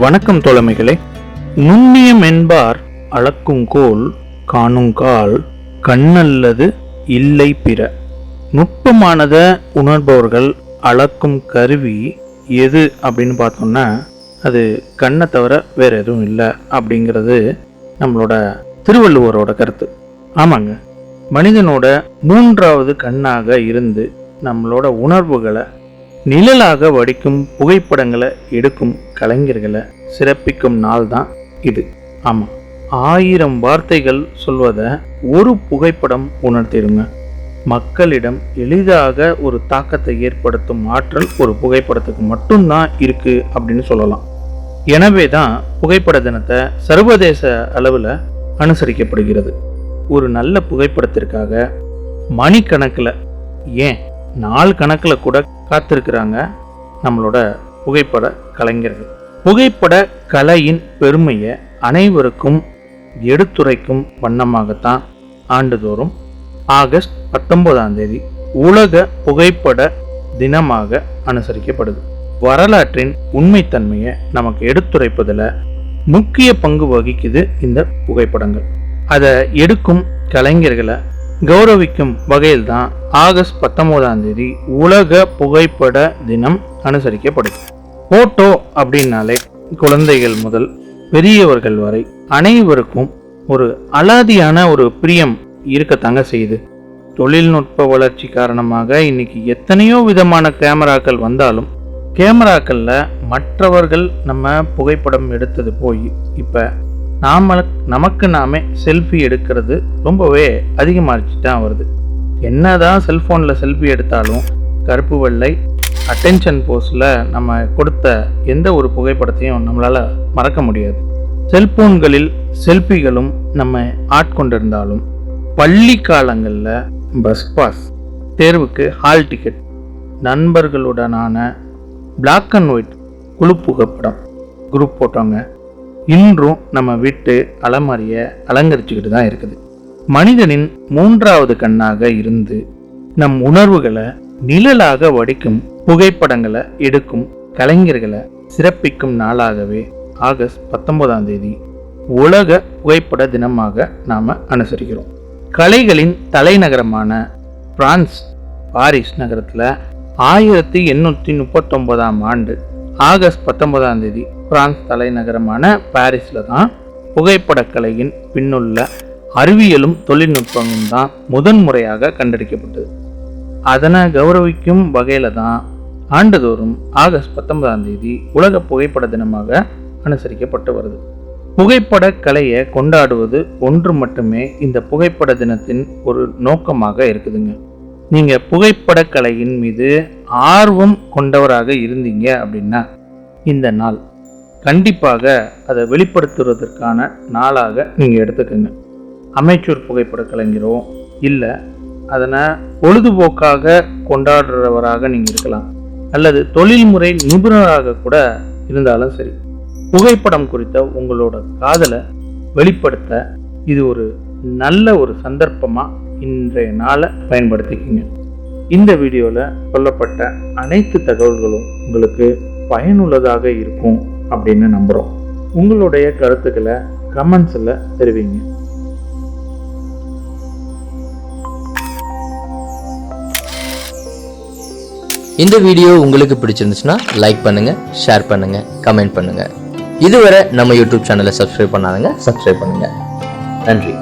வணக்கம் தோழமைகளே. நுண்ணியம் என்பார் அளக்கும் கோல் காணுங்கால் கண்ணல்லது இல்லை பிற. நுட்பமானத உணர்பவர்கள் அளக்கும் கருவி எது அப்படின்னு பார்த்தோம்னா அது கண்ணை தவிர வேற எதுவும் இல்லை அப்படிங்கிறது நம்மளோட திருவள்ளுவரோட கருத்து. ஆமாங்க. மனிதனோட மூன்றாவது கண்ணாக இருந்து நம்மளோட உணர்வுகளை நிழலாக வடிக்கும் புகைப்படங்களை எடுக்கும் கலைஞர்களை சிறப்பிக்கும் நாள் தான் இது. ஆமாம் ஆயிரம் வார்த்தைகள் சொல்வதை ஒரு புகைப்படம் உணர்த்திடுங்க. மக்களிடம் எளிதாக ஒரு தாக்கத்தை ஏற்படுத்தும் ஆற்றல் ஒரு புகைப்படத்துக்கு மட்டும்தான் இருக்கு அப்படின்னு சொல்லலாம். எனவே தான் புகைப்பட தினத்தை சர்வதேச அளவில் அனுசரிக்கப்படுகிறது. ஒரு நல்ல புகைப்படத்திற்காக மணிக்கணக்கில் ஏன் நாள் கணக்கில் கூட காத்திருக்கிறாங்க நம்மளோட புகைப்பட கலைஞர்கள். புகைப்பட கலையின் பெருமையை அனைவருக்கும் எடுத்துரைக்கும் வண்ணமாகத்தான் ஆண்டுதோறும் ஆகஸ்ட் பத்தொன்பதாம் தேதி உலக புகைப்பட தினமாக அனுசரிக்கப்படுது. வரலாற்றின் உண்மைத்தன்மையை நமக்கு எடுத்துரைப்பதில் முக்கிய பங்கு வகிக்குது இந்த புகைப்படங்கள். அதை எடுக்கும் கலைஞர்களை கௌரவிக்கும் வகையில் தான் ஆகஸ்ட் பத்தொன்பதாம் தேதி உலக புகைப்பட தினம் அனுசரிக்கப்படுது போட்டோ அப்படின்னாலே குழந்தைகள் முதல் பெரியவர்கள் வரை அனைவருக்கும் ஒரு அலாதியான ஒரு பிரியம் இருக்கத்தாங்க செய்யுது. தொழில்நுட்ப வளர்ச்சி காரணமாக இன்னைக்கு எத்தனையோ விதமான கேமராக்கள் வந்தாலும் கேமராக்களில் மற்றவர்கள் நம்ம புகைப்படம் எடுத்தது போய் இப்போ நாம நமக்கு நாமே செல்ஃபி எடுக்கிறது ரொம்பவே அதிகமாகிச்சு தான் வருது. என்னதான் செல்ஃபோனில் செல்ஃபி எடுத்தாலும் கருப்பு வெள்ளை அட்டென்ஷன் போஸில் நம்ம கொடுத்த எந்த ஒரு புகைப்படத்தையும் நம்மளால் மறக்க முடியாது. செல்போன்களில் செல்ஃபிகளும் நம்ம ஆட்கொண்டிருந்தாலும் பள்ளி காலங்களில் பஸ் பாஸ் தேர்வுக்கு ஹால் டிக்கெட் நண்பர்களுடனான பிளாக் அண்ட் ஒயிட் குழு புகைப்படம் குரூப் போட்டோங்க இன்றும் நம்ம வீட்டு அலமாரியை அலங்கரிச்சுக்கிட்டு தான் இருக்குது. மனிதனின் மூன்றாவது கண்ணாக இருந்து நம் உணர்வுகளை நிழலாக வடிக்கும் புகைப்படங்களை எடுக்கும் கலைஞர்களை சிறப்பிக்கும் நாளாகவே ஆகஸ்ட் பத்தொன்பதாம் தேதி உலக புகைப்பட தினமாக நாம் அனுசரிக்கிறோம். கலைகளின் தலைநகரமான பிரான்ஸ் பாரிஸ் நகரத்தில் ஆயிரத்தி எண்ணூற்றி முப்பத்தொன்பதாம் ஆண்டு ஆகஸ்ட் பத்தொன்பதாம் தேதி பிரான்ஸ் தலைநகரமான பாரிஸில் தான் புகைப்படக்கலையின் பின்னுள்ள அறிவியலும் தொழில்நுட்பமும் தான் முதன்முறையாக கண்டறிக்கப்பட்டது அதனை கௌரவிக்கும் வகையில் தான் ஆண்டுதோறும் ஆகஸ்ட் பத்தொன்பதாம் தேதி உலக புகைப்பட தினமாக அனுசரிக்கப்பட்டு வருது. புகைப்பட கலையை கொண்டாடுவது ஒன்று மட்டுமே இந்த புகைப்பட தினத்தின் ஒரு நோக்கமாக இருக்குதுங்க. நீங்கள் புகைப்பட கலையின் மீது ஆர்வம் கொண்டவராக இருந்தீங்க அப்படின்னா இந்த நாள் கண்டிப்பாக அதை வெளிப்படுத்துவதற்கான நாளாக நீங்கள் எடுத்துக்கோங்க. அமைச்சூர் புகைப்பட கலைஞரோ இல்லை அதனை பொழுதுபோக்காக கொண்டாடுறவராக நீங்கள் இருக்கலாம். அல்லது தொழில்முறை நிபுணராக கூட இருந்தாலும் சரி. புகைப்படம் குறித்த உங்களோட காதலை வெளிப்படுத்த இது ஒரு நல்ல ஒரு சந்தர்ப்பமாக இன்றைய நாளை பயன்படுத்திக்கிங்க. இந்த வீடியோவில் சொல்லப்பட்ட அனைத்து தகவல்களும் உங்களுக்கு பயனுள்ளதாக இருக்கும் அப்படின்னு நம்புகிறோம் உங்களுடைய கருத்துக்களை கமெண்ட்ஸில் தெரிவிங்க. இந்த வீடியோ உங்களுக்கு பிடிச்சிருந்துச்சுன்னா லைக் பண்ணுங்க ஷேர் பண்ணுங்க கமெண்ட் பண்ணுங்க. இதுவரை நம்ம யூடியூப் சேனலை சப்ஸ்கிரைப் பண்ணாதங்க சப்ஸ்கிரைப் பண்ணுங்க. நன்றி.